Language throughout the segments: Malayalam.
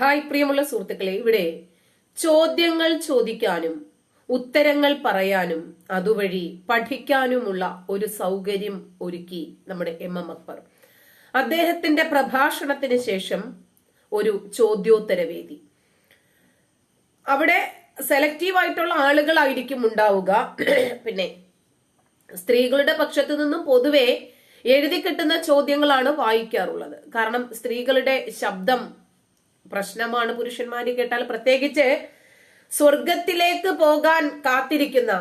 ഹായ് പ്രിയമുള്ള സുഹൃത്തുക്കളെ ഇവിടെ ചോദ്യങ്ങൾ ചോദിക്കാനും ഉത്തരങ്ങൾ പറയാനും അതുവഴി പഠിക്കാനുമുള്ള ഒരു സൗകര്യം ഒരുക്കി നമ്മുടെ എം എം അക്ബർ. അദ്ദേഹത്തിന്റെ പ്രഭാഷണത്തിന് ശേഷം ഒരു ചോദ്യോത്തരവേദി അവിടെ സെലക്റ്റീവ് ആയിട്ടുള്ള ആളുകളായിരിക്കും ഉണ്ടാവുക. പിന്നെ സ്ത്രീകളുടെ പക്ഷത്തു നിന്നും പൊതുവെ എഴുതി കിട്ടുന്ന ചോദ്യങ്ങളാണ് വായിക്കാറുള്ളത്. കാരണം സ്ത്രീകളുടെ ശബ്ദം പ്രശ്നമാണ് പുരുഷന്മാര് കേട്ടാൽ. പ്രത്യേകിച്ച് സ്വർഗത്തിലേക്ക് പോകാൻ കാത്തിരിക്കുന്ന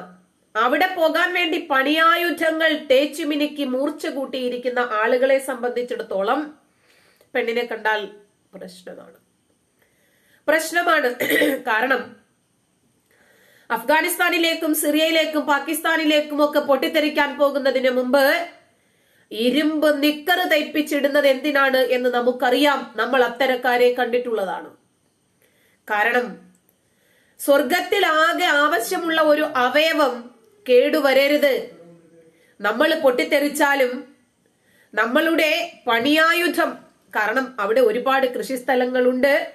അവിടെ പോകാൻ വേണ്ടി പണിയായുധങ്ങൾ തേച്ചുമിനുക്കി മൂർച്ച കൂട്ടിയിരിക്കുന്ന ആളുകളെ സംബന്ധിച്ചിടത്തോളം പെണ്ണിനെ കണ്ടാൽ പ്രശ്നമാണ്. പ്രശ്നമാണ്. കാരണം അഫ്ഗാനിസ്ഥാനിലേക്കും സിറിയയിലേക്കും പാകിസ്ഥാനിലേക്കും ഒക്കെ പൊട്ടിത്തെറിക്കാൻ പോകുന്നതിന് മുമ്പ് ഇരുമ്പ് നിക്കറ് തയ്പ്പിച്ചിടുന്നത് എന്തിനാണ് എന്ന് നമുക്കറിയാം. നമ്മൾ അത്തരക്കാരെ കണ്ടിട്ടുള്ളതാണ്. കാരണം സ്വർഗത്തിൽ ആകെ ആവശ്യമുള്ള ഒരു അവയവം കേടുവരരുത്. നമ്മൾ പൊട്ടിത്തെറിച്ചാലും നമ്മളുടെ പണിയായുധം കാരണം അവിടെ ഒരുപാട് കൃഷിസ്ഥലങ്ങളുണ്ട്.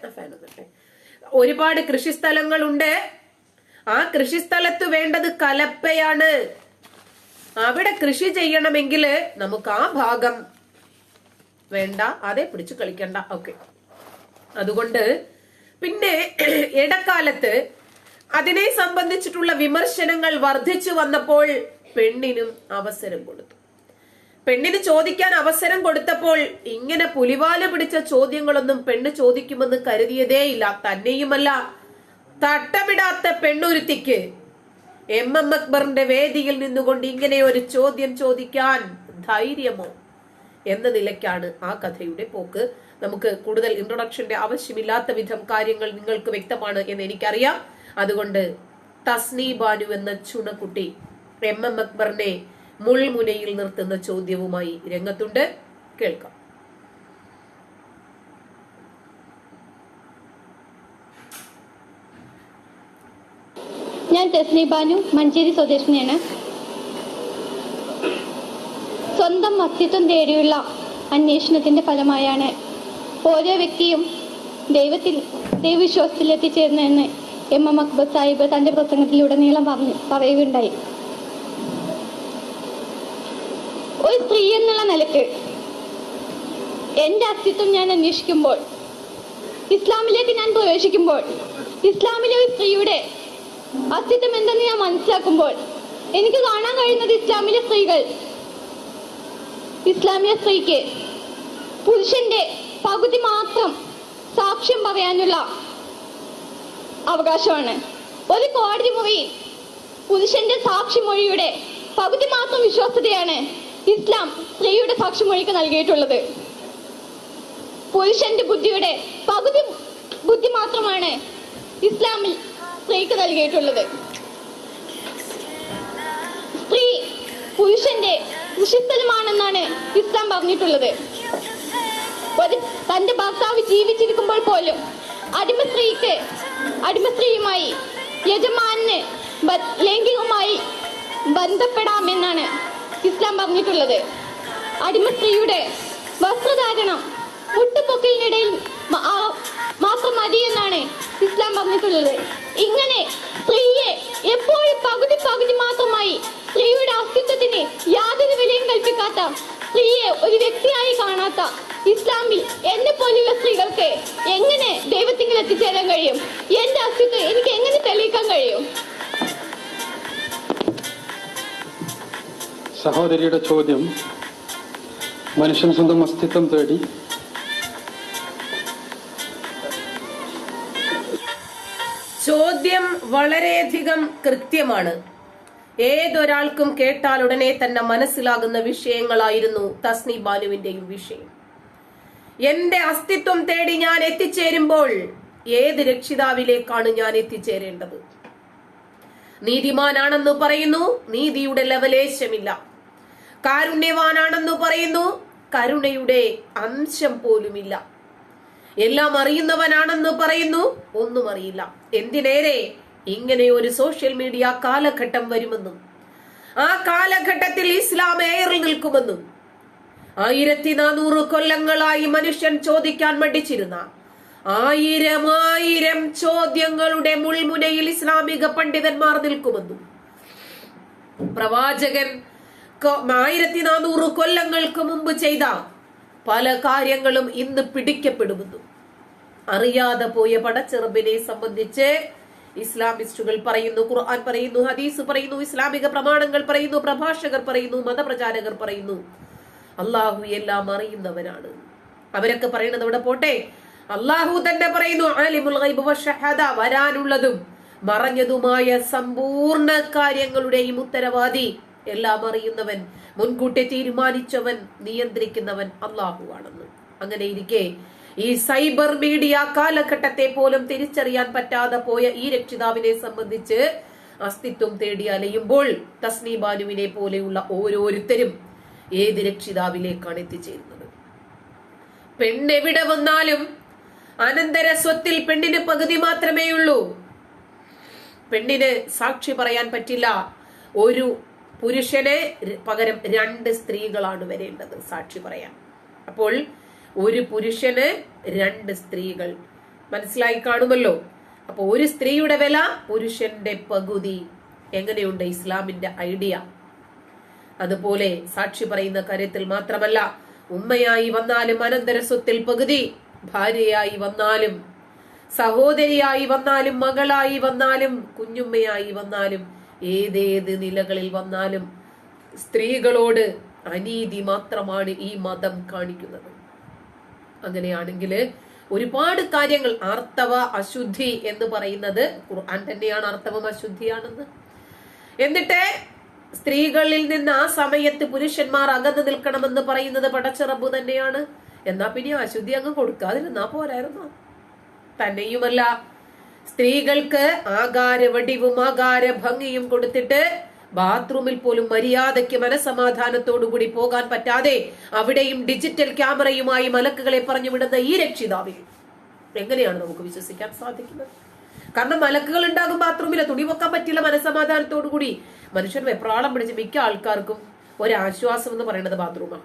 ഒരുപാട് കൃഷിസ്ഥലങ്ങളുണ്ട്. ആ കൃഷിസ്ഥലത്ത് വേണ്ടത് കലപ്പയാണ്. അവിടെ കൃഷി ചെയ്യണമെങ്കിൽ നമുക്ക് ആ ഭാഗം വേണ്ട അതേ പിടിച്ചു കളിക്കണ്ട. ഓക്കെ അതുകൊണ്ട് പിന്നെ ഇടക്കാലത്ത് അതിനെ സംബന്ധിച്ചിട്ടുള്ള വിമർശനങ്ങൾ വർദ്ധിച്ചു വന്നപ്പോൾ പെണ്ണിനും അവസരം കൊടുത്തു. പെണ്ണിന് ചോദിക്കാൻ അവസരം കൊടുത്തപ്പോൾ ഇങ്ങനെ പുലിവാല പിടിച്ച ചോദ്യങ്ങളൊന്നും പെണ്ണ് ചോദിക്കുമെന്ന് കരുതിയതേയില്ല തന്നെയുമല്ല. തട്ടമിടാത്ത പെണ്ണുരുത്തിക്ക് എം എം അക്ബറിന്റെ വേദിയിൽ നിന്നുകൊണ്ട് ഇങ്ങനെ ഒരു ചോദ്യം ചോദിക്കാൻ ധൈര്യമോ എന്ന നിലയ്ക്കാണ് ആ കഥയുടെ പോക്ക്. നമുക്ക് കൂടുതൽ ഇൻട്രൊഡക്ഷന്റെ ആവശ്യമില്ലാത്ത വിധം കാര്യങ്ങൾ നിങ്ങൾക്ക് വ്യക്തമാണ് എന്ന് എനിക്കറിയാം. അതുകൊണ്ട് തസ്നി ബാനു എന്ന ചുണക്കുട്ടി എം എം അക്ബറിനെ മുൾമുനയിൽ നിർത്തുന്ന ചോദ്യവുമായി രംഗത്തുണ്ട്. കേൾക്കാം. ഞാൻ ടെസ്നി ബാനു മഞ്ചേരി സ്വദേശിനിയാണ്. സ്വന്തം അസ്തിത്വം തേടിയുള്ള അന്വേഷണത്തിന്റെ ഫലമായാണ് ഓരോ വ്യക്തിയും ദൈവത്തിൽ ദൈവവിശ്വാസത്തിൽ എത്തിച്ചേരുന്നതെന്ന് എം എം അക്ബർ സാഹിബ് തന്റെ പ്രസംഗത്തിലുടനീളം പറഞ്ഞു പറയുകയുണ്ടായി. ഒരു സ്ത്രീ എന്നുള്ള നിലയ്ക്ക് എന്റെ അസ്തിത്വം ഞാൻ അന്വേഷിക്കുമ്പോൾ ഇസ്ലാമിലേക്ക് ഞാൻ പ്രവേശിക്കുമ്പോൾ ഇസ്ലാമിലെ ഒരു സ്ത്രീയുടെ അസ്തിത്വം എന്തെന്ന് ഞാൻ മനസ്സിലാക്കുമ്പോൾ എനിക്ക് കാണാൻ കഴിയുന്നത് ഇസ്ലാമിലെ സ്ത്രീകൾ. ഇസ്ലാമിലെ സ്ത്രീക്ക് പുരുഷന്റെ പകുതി മാത്രം സാക്ഷ്യം പറയാനുള്ള അവകാശമാണ്. ഒരു കോടതി മുറിയിൽ പുരുഷന്റെ സാക്ഷിമൊഴിയുടെ പകുതി മാത്രം വിശ്വാസ്യതയാണ് ഇസ്ലാം സ്ത്രീയുടെ സാക്ഷിമൊഴിക്ക് നൽകിയിട്ടുള്ളത്. പുരുഷന്റെ ബുദ്ധിയുടെ പകുതി ബുദ്ധി മാത്രമാണ് ഇസ്ലാമിൽ സ്ത്രീക്ക് നൽകിയിട്ടുള്ളത്. സ്ത്രീ പുരുഷന്റെ നിഷിദ്ധനുമാണെന്നാണ് ഇസ്ലാം പറഞ്ഞിട്ടുള്ളത്. തന്റെ ഭർത്താവ് ജീവിച്ചിരിക്കുമ്പോൾ പോലും അടിമ സ്ത്രീക്ക് അടിമ സ്ത്രീയുമായി യജമാന് ബ- ലൈംഗികമായി ബന്ധപ്പെടാമെന്നാണ് ഇസ്ലാം പറഞ്ഞിട്ടുള്ളത്. അടിമ സ്ത്രീയുടെ വസ്ത്രധാരണം മുട്ടുപൊക്കലിനിടയിൽ മാത്രം മതി എന്നാണ് ഇസ്ലാം പറഞ്ഞിട്ടുള്ളത്. ഇങ്ങനെ സ്ത്രീയെ എപ്പോഴും പകുതി പകുതി മാത്രമായി സ്ത്രീയുടെ അസ്തിത്വത്തിന് യാതൊരു വിലയും കൽപ്പിക്കാത്ത സ്ത്രീയെ ഒരു വ്യക്തിയായി കാണാത്ത ഇസ്ലാമിൽ എന്നെ പോലുള്ള സ്ത്രീകൾക്ക് എങ്ങനെ ദൈവത്തിങ്കിൽ എത്തിച്ചേരാൻ കഴിയും? എന്റെ അസ്തിത്വം എനിക്ക് എങ്ങനെ തെളിയിക്കാൻ കഴിയും? സഹോദരിയുടെ ചോദ്യം മനുഷ്യൻ സ്വന്തം അസ്തിത്വം തേടി ചോദ്യം വളരെയധികം കൃത്യമാണ്. ഏതൊരാൾക്കും കേട്ടാൽ ഉടനെ തന്നെ മനസ്സിലാകുന്ന വിഷയങ്ങളായിരുന്നു തസ്നി ബാലുവിന്റെയും വിഷയം. എന്റെ അസ്തിത്വം തേടി ഞാൻ എത്തിച്ചേരുമ്പോൾ ഏത് രക്ഷിതാവിലേക്കാണ് ഞാൻ എത്തിച്ചേരേണ്ടത്? നീതിമാനാണെന്ന് പറയുന്നു നീതിയുടെ ലവലേശമില്ല. കാരുണ്യവാനാണെന്ന് പറയുന്നു കരുണയുടെ അംശം പോലുമില്ല. എല്ലാം അറിയുന്നവനാണെന്ന് പറയുന്നു? ഒന്നും അറിയില്ല. എന്തിനേരെ ഇങ്ങനെ ഒരു സോഷ്യൽ മീഡിയ കാലഘട്ടം വരുമെന്നും ആ കാലഘട്ടത്തിൽ ഇസ്ലാം ഏറി നിൽക്കുമെന്നും ആയിരത്തി നാനൂറ് കൊല്ലങ്ങളായി മനുഷ്യൻ ചോദിക്കാൻ മടിച്ചിരുന്ന ആയിരം ആയിരം ചോദ്യങ്ങളുടെ മുൾമുനയിൽ ഇസ്ലാമിക പണ്ഡിതന്മാർ നിൽക്കുമെന്നും പ്രവാചകൻ ആയിരത്തി നാനൂറ് കൊല്ലങ്ങൾക്ക് മുമ്പ് ചെയ്ത പല കാര്യങ്ങളും ഇന്ന് പിടിക്കപ്പെടുമെന്നു അറിയാതെ പോയ പടച്ചെറുമ്പിനെ സംബന്ധിച്ച് ഇസ്ലാമിസ്റ്റുകൾ പറയുന്നു ഖുർആൻ പറയുന്നു ഹദീസ് പറയുന്നു ഇസ്ലാമിക പ്രമാണങ്ങൾ പറയുന്നു പ്രഭാഷകർ പറയുന്നു മതപ്രചാരകർ പറയുന്നു. അള്ളാഹു എല്ലാം അറിയുന്നവനാണ്. അവരൊക്കെ പറയുന്നത് അവിടെ പോട്ടെ? അള്ളാഹു തന്നെ പറയുന്നു വരാനുള്ളതും മറഞ്ഞതുമായ സമ്പൂർണ കാര്യങ്ങളുടെയും ഉത്തരവാദി. എല്ലാം അറിയുന്നവൻ മുൻകൂട്ടി തീരുമാനിച്ചവൻ നിയന്ത്രിക്കുന്നവൻ അള്ളാഹു ആണെന്ന് അങ്ങനെ ഇരിക്കെ ഈ സൈബർ മീഡിയ കാലഘട്ടത്തെ പോലും തിരിച്ചറിയാൻ പറ്റാതെ പോയ ഈ രക്ഷിതാവിനെ സംബന്ധിച്ച് അസ്തിത്വം തേടി അലയുമ്പോൾ തസ്നി ബാനുവിനെ പോലെയുള്ള ഓരോരുത്തരും ഏത് രക്ഷിതാവിലേക്കാണ് എത്തിച്ചേരുന്നത്? പെണ്ണെവിടെ വന്നാലും അനന്തര സ്വത്തിൽ പെണ്ണിന് പകുതി മാത്രമേ ഉള്ളൂ പെണ്ണിന് സാക്ഷി പറയാൻ പറ്റില്ല. ഒരു പുരുഷന് പകരം രണ്ട് സ്ത്രീകളാണ് വരേണ്ടത് സാക്ഷി പറയാം അപ്പോൾ ഒരു പുരുഷന് രണ്ട് സ്ത്രീകൾ മനസ്സിലായി കാണുമല്ലോ? അപ്പൊ ഒരു സ്ത്രീയുടെ വില പുരുഷന്റെ പകുതി. എങ്ങനെയുണ്ട് ഇസ്ലാമിന്റെ ഐഡിയ? അതുപോലെ സാക്ഷി പറയുന്ന കാര്യത്തിൽ മാത്രമല്ല ഉമ്മയായി വന്നാലും അനന്തര സ്വത്തിൽ പകുതി ഭാര്യയായി വന്നാലും സഹോദരിയായി വന്നാലും മകളായി വന്നാലും കുഞ്ഞുമ്മയായി വന്നാലും ഏതേത് നിലകളിൽ വന്നാലും സ്ത്രീകളോട് അനീതി മാത്രമാണ് ഈ മതം കാണിക്കുന്നത്. അങ്ങനെയാണെങ്കിൽ ഒരുപാട് കാര്യങ്ങൾ ആർത്തവ അശുദ്ധി എന്ന് പറയുന്നത് ഖുർആൻ തന്നെയാണ് ആർത്തവം അശുദ്ധിയാണെന്ന്. എന്നിട്ട് സ്ത്രീകളിൽ നിന്ന് ആ സമയത്ത് പുരുഷന്മാർ അകന്നു നിൽക്കണമെന്ന് പറയുന്നത് പടച്ചിറബു തന്നെയാണ്. എന്നാ പിന്നെ അശുദ്ധി അങ്ങ് കൊടുക്കാതിരുന്നാ പോരായിരുന്നോ? തന്നെയുമല്ല സ്ത്രീകൾക്ക് ആകാര വടിവും ആകാര ഭംഗിയും കൊടുത്തിട്ട് ബാത്റൂമിൽ പോലും മര്യാദയ്ക്ക് മനസമാധാനത്തോടുകൂടി പോകാൻ പറ്റാതെ അവിടെയും ഡിജിറ്റൽ ക്യാമറയുമായി മലക്കുകളെ പറഞ്ഞു വിടുന്ന ഈ രക്ഷിതാവിൽ. എങ്ങനെയാണ് നമുക്ക് വിശ്വസിക്കാൻ സാധിക്കുന്നത്? കാരണം മലക്കുകൾ ഉണ്ടാകും ബാത്റൂമിലെ തുണി വെക്കാൻ പറ്റില്ല മനസമാധാനത്തോടു കൂടി. മനുഷ്യൻ വെപ്രാളം പിടിച്ച് മിക്ക ആൾക്കാർക്കും ഒരാശ്വാസം എന്ന് പറയുന്നത് ബാത്റൂമാണ്.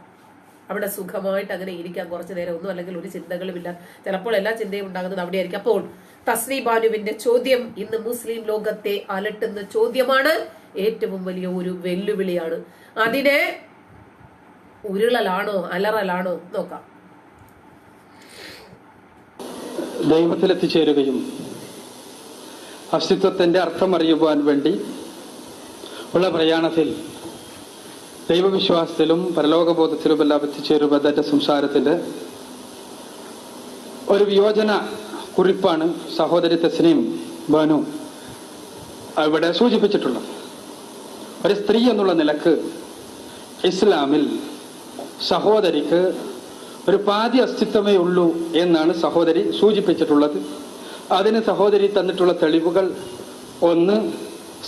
അവിടെ സുഖമായിട്ട് അങ്ങനെ ഇരിക്കാൻ കുറച്ചു നേരം. ഒന്നും അല്ലെങ്കിൽ ഒരു ചിന്തകളുമില്ല. ചിലപ്പോൾ എല്ലാ ചിന്തയും ഉണ്ടാകുന്നത് അവിടെയായിരിക്കും. അപ്പോൾ തസ്നി ബാനുവിന്റെ ചോദ്യം ഇന്ന് മുസ്ലിം ലോകത്തെ അലട്ടുന്ന ചോദ്യമാണ് ഏറ്റവും വലിയ ഒരു വെല്ലുവിളിയാണ്. അതിനെ ഉരുളലാണോ അലറലാണോ നോക്കാം. ദൈവത്തിൽ എത്തിച്ചേരുകയും അസ്തിത്വത്തിന്റെ അർത്ഥം അറിയുവാൻ വേണ്ടി ഉള്ള പ്രയാണത്തിൽ ദൈവവിശ്വാസത്തിലും പരലോകബോധത്തിലും എല്ലാം എത്തിച്ചേരുക തന്റെ സംസാരത്തിന്റെ ഒരു വിയോജന കുറിപ്പാണ് സഹോദരി തസ്നീം ബാനു. ഇവിടെ സൂചിപ്പിച്ചിട്ടുള്ളത്. ഒരു സ്ത്രീ എന്നുള്ള നിലയ്ക്ക് ഇസ്ലാമിൽ സഹോദരിക്ക് ഒരു പാതി അസ്തിത്വമേ ഉള്ളൂ എന്നാണ് സഹോദരി സൂചിപ്പിച്ചിട്ടുള്ളത്. അതിന് സഹോദരി തന്നിട്ടുള്ള തെളിവുകൾ ഒന്ന്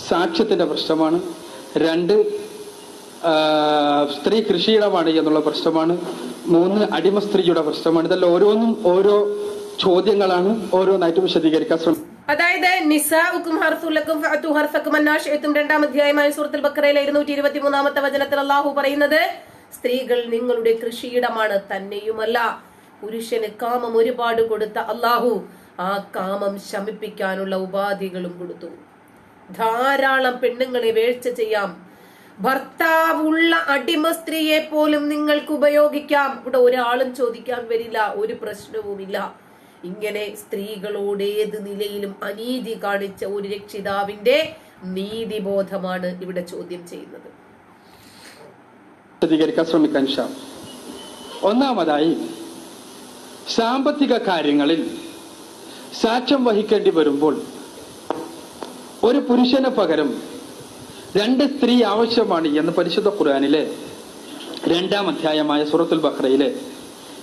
സാക്ഷ്യത്തിന്റെ പ്രശ്നമാണ്. രണ്ട് സ്ത്രീ കൃഷിയിടമാണ് എന്നുള്ള പ്രശ്നമാണ്. മൂന്ന് അടിമ സ്ത്രീയുടെ പ്രശ്നമാണ്. ഇതെല്ലാം ഓരോന്നും ഓരോ ചോദ്യങ്ങളാണ് ഓരോന്നായിട്ട് വിശദീകരിക്കാൻ ശ്രമിക്കുന്നത് അതായത് നിസാഉക്കും ഹർസുലക്കും ഫഅതു ഹർസക്കും എത്തും രണ്ടാം അധ്യായമായ സൂറത്തുൽ ബക്കറയിലെ ഇരുന്നൂറ്റി ഇരുപത്തി മൂന്നാമത്തെ വചനത്തിൽ അള്ളാഹു പറയുന്നത് സ്ത്രീകൾ നിങ്ങളുടെ കൃഷിയിടമാണ് തന്നെയുമല്ല. പുരുഷന് കാമം ഒരുപാട് കൊടുത്ത അള്ളാഹു ആ കാമം ശമിപ്പിക്കാനുള്ള ഉപാധികളും കൊടുത്തു. ധാരാളം പെണ്ണുങ്ങളെ വേഴ്ച ചെയ്യാം. ഭർത്താവുള്ള അടിമ സ്ത്രീയെ പോലും നിങ്ങൾക്ക് ഉപയോഗിക്കാം. ഇവിടെ ഒരാളും ചോദിക്കാൻ വരില്ല ഒരു പ്രശ്നവുമില്ല. ഇങ്ങനെ സ്ത്രീകളോട് ഏത് നിലയിലും അനീതി കാണിച്ച ഒരു രക്ഷിതാവിന്റെ നീതിബോധമാണ് ഇവിടെ ചോദ്യം ചെയ്യുന്നത്. ശ്രമിക്കാൻ ഒന്നാമതായി സാമ്പത്തിക കാര്യങ്ങളിൽ സാക്ഷ്യം വഹിക്കേണ്ടി വരുമ്പോൾ ഒരു പുരുഷന് പകരം രണ്ട് സ്ത്രീ ആവശ്യമാണ് എന്ന് പരിശുദ്ധ ഖുർആാനിലെ രണ്ടാം അധ്യായമായ സൂറത്തുൽ ബഹ്റയിലെ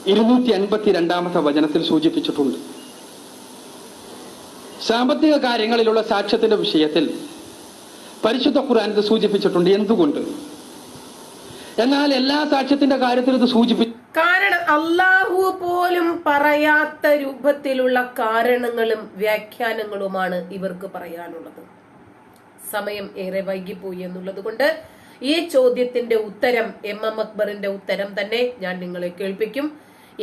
ഇരുന്നൂറ്റി അൻപത്തി രണ്ടാമത്തെ വചനത്തിൽ സൂചിപ്പിച്ചിട്ടുണ്ട്. സാമ്പത്തിക കാര്യങ്ങളിലുള്ള സാക്ഷ്യത്തിന്റെ വിഷയത്തിൽ പരിശുദ്ധ ഖുർആൻ ഇത് സൂചിപ്പിച്ചിട്ടുണ്ട്. എന്തുകൊണ്ട്? എന്നാൽ എല്ലാ സാക്ഷ്യത്തിന്റെ കാര്യത്തിൽ ഇത് സൂചിപ്പിച്ചു കാരണം അള്ളാഹു പോലും പറയാത്ത രൂപത്തിലുള്ള കാരണങ്ങളും വ്യാഖ്യാനങ്ങളുമാണ് ഇവർക്ക് പറയാനുള്ളത്. സമയം ഏറെ വൈകിപ്പോയി എന്നുള്ളത് കൊണ്ട് ഈ ചോദ്യത്തിന്റെ ഉത്തരം എം എം അക്ബറിന്റെ ഉത്തരം തന്നെ ഞാൻ നിങ്ങളെ കേൾപ്പിക്കും.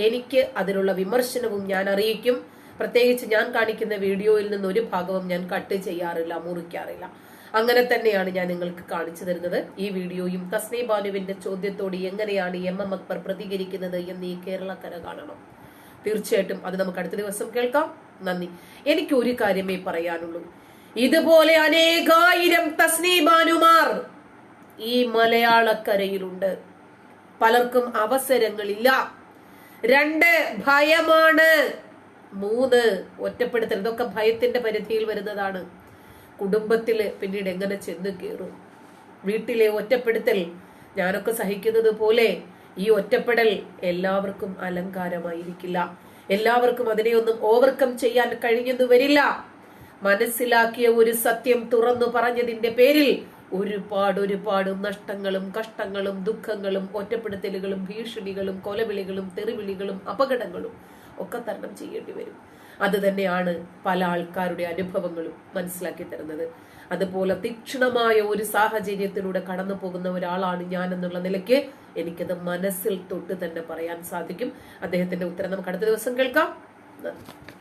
എനിക്ക് അതിനുള്ള വിമർശനവും ഞാൻ അറിയിക്കും. പ്രത്യേകിച്ച് ഞാൻ കാണിക്കുന്ന വീഡിയോയിൽ നിന്ന് ഒരു ഭാഗവും ഞാൻ കട്ട് ചെയ്യാറില്ല മുറിക്കാറില്ല. അങ്ങനെ തന്നെയാണ് ഞാൻ നിങ്ങൾക്ക് കാണിച്ചു തരുന്നത്. ഈ വീഡിയോയും തസ്നി ബാനുവിന്റെ ചോദ്യത്തോട് എങ്ങനെയാണ് എം എം അക്ബർ പ്രതികരിക്കുന്നത് എന്ന് ഈ കേരളക്കര കാണണം. തീർച്ചയായിട്ടും അത് നമുക്ക് അടുത്ത ദിവസം കേൾക്കാം. നന്ദി. എനിക്ക് ഒരു കാര്യമേ പറയാനുള്ളൂ. ഇതുപോലെ അനേകായിരം തസ്നീബാനുമാർ ഈ മലയാളക്കരയിലുണ്ട്. പലർക്കും അവസരങ്ങളില്ല. രണ്ട് ഭയമാണ്. മൂന്ന് ഒറ്റപ്പെടുത്തൽ. ഇതൊക്കെ ഭയത്തിന്റെ പരിധിയിൽ വരുന്നതാണ്. കുടുംബത്തിൽ പിന്നീട് എങ്ങനെ ചെന്ന് കയറും വീട്ടിലെ ഒറ്റപ്പെടുത്തൽ. ഞാനൊക്കെ സഹിക്കുന്നത് പോലെ ഈ ഒറ്റപ്പെടൽ എല്ലാവർക്കും അലങ്കാരമായിരിക്കില്ല. എല്ലാവർക്കും അതിനെയൊന്നും ഓവർകം ചെയ്യാൻ കഴിഞ്ഞെന്ന് വരില്ല. മനസ്സിലാക്കിയ ഒരു സത്യം തുറന്നു പറഞ്ഞതിന്റെ പേരിൽ ഒരുപാട് ഒരുപാട് നഷ്ടങ്ങളും കഷ്ടങ്ങളും ദുഃഖങ്ങളും ഒറ്റപ്പെടുത്തലുകളും ഭീഷണികളും കൊലവിളികളും തെറിവിളികളും അപകടങ്ങളും ഒക്കെ തരണം ചെയ്യേണ്ടി വരും. അത് തന്നെയാണ് പല ആൾക്കാരുടെ അനുഭവങ്ങളും മനസ്സിലാക്കി തരുന്നത്. അതുപോലെ തീക്ഷണമായ ഒരു സാഹചര്യത്തിലൂടെ കടന്നു പോകുന്ന ഒരാളാണ് ഞാൻ എന്നുള്ള നിലയ്ക്ക് എനിക്കത് മനസ്സിൽ തൊട്ട് തന്നെ പറയാൻ സാധിക്കും. അദ്ദേഹത്തിന്റെ ഉത്തരം നമുക്ക് അടുത്ത ദിവസം കേൾക്കാം. നന്ദി.